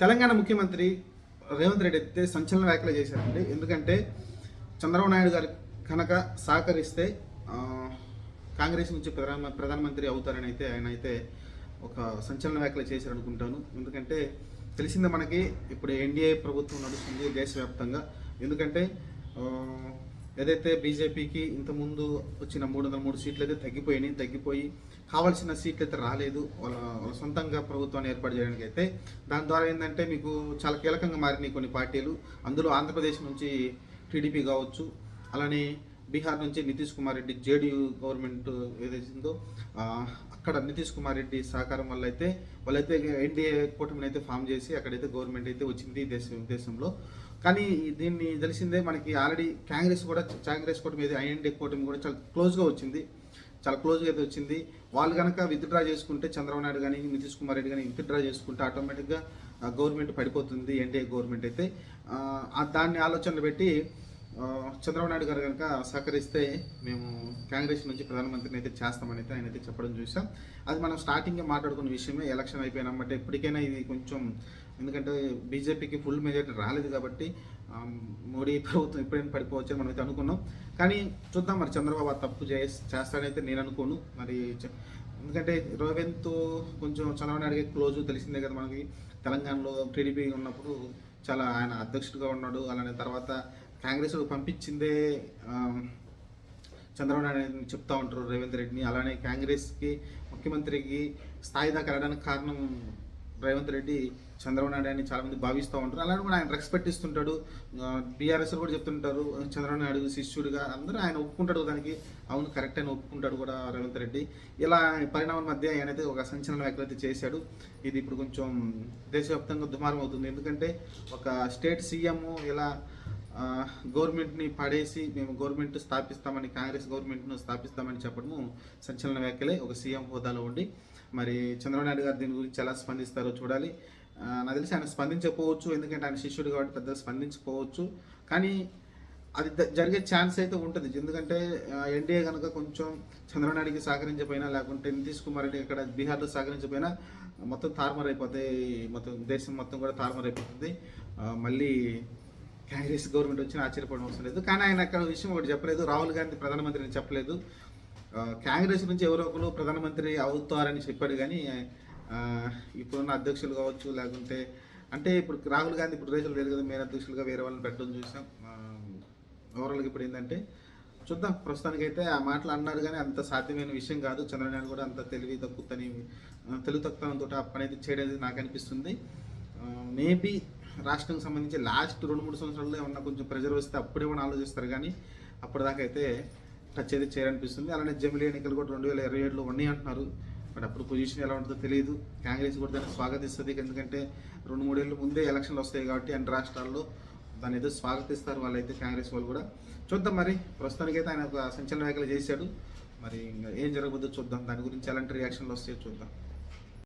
తెలంగాణ ముఖ్యమంత్రి రేవంత్ రెడ్డి అయితే సంచలన వ్యాఖ్యలు చేశారండి. ఎందుకంటే చంద్రబాబు నాయుడు గారు కనుక సహకరిస్తే కాంగ్రెస్ నుంచి ప్రధాన ప్రధానమంత్రి అవుతారని అయితే ఆయన అయితే ఒక సంచలన వ్యాఖ్యలు చేశారనుకుంటాను. ఎందుకంటే తెలిసిందే మనకి ఇప్పుడు ఎన్డీఏ ప్రభుత్వం నడుస్తుంది దేశవ్యాప్తంగా. ఎందుకంటే ఏదైతే బీజేపీకి ఇంతకుముందు వచ్చిన మూడు వందల మూడు సీట్లు అయితే తగ్గిపోయినాయి తగ్గిపోయి కావాల్సిన సీట్లు అయితే రాలేదు. వాళ్ళ వాళ్ళ సొంతంగా ప్రభుత్వాన్ని ఏర్పాటు చేయడానికి అయితే దాని ద్వారా ఏంటంటే మీకు చాలా కీలకంగా మారినాయి కొన్ని పార్టీలు. అందులో ఆంధ్రప్రదేశ్ నుంచి టీడీపీ కావచ్చు అలానే బీహార్ నుంచి నితీష్ కుమార్ రెడ్డి జేడీయూ గవర్నమెంట్ ఏదైతుందో అక్కడ నితీష్ కుమార్ రెడ్డి సహకారం వల్ల అయితే వాళ్ళైతే ఎన్డీఏ కూటమిని అయితే ఫామ్ చేసి అక్కడైతే గవర్నమెంట్ అయితే వచ్చింది దేశం దేశంలో. కానీ దీన్ని తెలిసిందే మనకి ఆల్రెడీ కాంగ్రెస్ కూడా కాంగ్రెస్ కూటమి అయితే ఐఎన్డీ కూటమి కూడా చాలా క్లోజ్గా వచ్చింది. చాలా క్లోజ్గా అయితే వచ్చింది. వాళ్ళు కనుక విత్డ్రా చేసుకుంటే చంద్రబాబు నాయుడు కానీ నితీష్ కుమార్ రెడ్డి కానీ విత్డ్రా చేసుకుంటే ఆటోమేటిక్గా గవర్నమెంట్ పడిపోతుంది ఎన్డీఏ గవర్నమెంట్ అయితే. దాన్ని ఆలోచన పెట్టి చంద్రబాబు నాయుడు గారు కనుక సహకరిస్తే మేము కాంగ్రెస్ నుంచి ప్రధానమంత్రిని అయితే చేస్తామని అయితే ఆయన అయితే చెప్పడం చూసాం అది మనం స్టార్టింగ్గా మాట్లాడుకున్న విషయమే ఎలక్షన్ అయిపోయినామంటే ఎప్పటికైనా ఇది కొంచెం ఎందుకంటే బీజేపీకి ఫుల్ మెజార్టీ రాలేదు కాబట్టి మోడీ ప్రభుత్వం ఎప్పుడైనా పడిపోవచ్చు అని మనం అయితే అనుకున్నాం. కానీ చూద్దాం మరి చంద్రబాబు ఆ తప్పు చే చేస్తాడైతే నేను అనుకోను. మరి చ- ఎందుకంటే రేవంత్ కొంచెం చంద్రబాబు నాయుడుకి క్లోజ్ తెలిసిందే కదా మనకి. తెలంగాణలో టీడీపీ ఉన్నప్పుడు చాలా ఆయన అధ్యక్షుడిగా ఉన్నాడు. అలానే తర్వాత కాంగ్రెస్ పంపించిందే చంద్రబాబు నాయుడు అని చెప్తా ఉంటారు రేవంత్ రెడ్డిని. అలానే కాంగ్రెస్కి ముఖ్యమంత్రికి స్థాయి దాకా వెళ్ళడానికి కారణం రేవంత్ రెడ్డి చంద్రబాబు నాయుడు అని చాలా మంది భావిస్తూ ఉంటారు. అలాగే కూడా ఆయన రెస్పెక్ట్ ఇస్తుంటాడు. బీఆర్ఎస్ కూడా చెప్తుంటారు. చంద్రబాబు నాయుడు శిష్యుడిగా అందరూ ఆయన ఒప్పుకుంటాడు దానికి. అవును కరెక్ట్ అని ఒప్పుకుంటాడు కూడా రేవంత్ రెడ్డి. ఇలా పరిణామం మధ్య ఆయన అయితే ఒక సంచలన వ్యాఖ్యలు చేశాడు. ఇది ఇప్పుడు కొంచెం దేశవ్యాప్తంగా దుమారం అవుతుంది. ఎందుకంటే ఒక స్టేట్ సీఎం ఇలా గవర్నమెంట్ని పడేసి మేము గవర్నమెంట్ స్థాపిస్తామని కాంగ్రెస్ గవర్నమెంట్ను స్థాపిస్తామని చెప్పడము సంచలన వ్యాఖ్యలే ఒక సీఎం హోదాలో ఉండి. మరి చంద్రబాబు నాయుడు గారు దీని గురించి ఎలా స్పందిస్తారో చూడాలి. నాకు తెలిసి ఆయన స్పందించకపోవచ్చు ఎందుకంటే ఆయన శిష్యుడు కాబట్టి పెద్ద స్పందించకపోవచ్చు. కానీ అది జరిగే ఛాన్స్ అయితే ఉంటుంది. ఎందుకంటే ఎన్డీఏ కనుక కొంచెం చంద్రబాబు నాయుడికి సహకరించకపోయినా లేకుంటే నితీష్ కుమార్ రెడ్డి ఇక్కడ బీహార్లో సహకరించకపోయినా మొత్తం తారుమారు అయిపోతాయి మొత్తం దేశం మొత్తం కూడా తారుమారు అయిపోతుంది మళ్ళీ కాంగ్రెస్ గవర్నమెంట్ వచ్చిన ఆశ్చర్యపోవడం అవసరం లేదు. కానీ ఆయన అక్కడ విషయం ఒకటి చెప్పలేదు. రాహుల్ గాంధీ ప్రధానమంత్రిని చెప్పలేదు. కాంగ్రెస్ నుంచి ఎవరో ఒకరు ప్రధానమంత్రి అవుతారని చెప్పాడు కానీ ఇప్పుడున్న అధ్యక్షులు కావచ్చు లేకుంటే అంటే ఇప్పుడు రాహుల్ గాంధీ ఇప్పుడు రేజులు లేదు కదా మేర అధ్యక్షులుగా వేరే వాళ్ళని పెట్టడం చూసాం. ఓవరాల్గా ఇప్పుడు ఏంటంటే చూద్దాం. ప్రస్తుతానికైతే ఆ మాటలు అన్నారు కానీ అంత సాధ్యమైన విషయం కాదు. చంద్రబాబు కూడా అంత తెలివి తక్కువని తెలుగు తక్కువతో ఆ పని అయితే చేయడం అనేది నాకు అనిపిస్తుంది. మేబీ రాష్ట్రంకి సంబంధించి లాస్ట్ రెండు మూడు సంవత్సరాల్లో ఏమన్నా కొంచెం ప్రెజర్ వస్తే అప్పుడేమన్నా ఆలోచిస్తారు కానీ అప్పటిదాకైతే టచ్ అయితే చేయాలనిపిస్తుంది. అలానే జమిలీ ఎన్నికలు కూడా రెండు వేల ఇరవై ఏడులో ఉన్నాయి అంటున్నారు. బట్ అప్పుడు పొజిషన్ ఎలా ఉంటుందో తెలియదు కాంగ్రెస్ కూడా దాన్ని స్వాగతిస్తుంది. ఎందుకంటే రెండు మూడేళ్ళు ముందే ఎలక్షన్లు వస్తాయి కాబట్టి అన్ని రాష్ట్రాల్లో దాన్ని ఏదో స్వాగతిస్తారు వాళ్ళైతే కాంగ్రెస్ వాళ్ళు కూడా. చూద్దాం మరి. ప్రస్తుతానికైతే ఆయన ఒక సంచలన వ్యాఖ్యలు చేశాడు. మరి ఇంకా ఏం జరగబోద్దో చూద్దాం. దాని గురించి ఎలాంటి రియాక్షన్లు వస్తాయో చూద్దాం.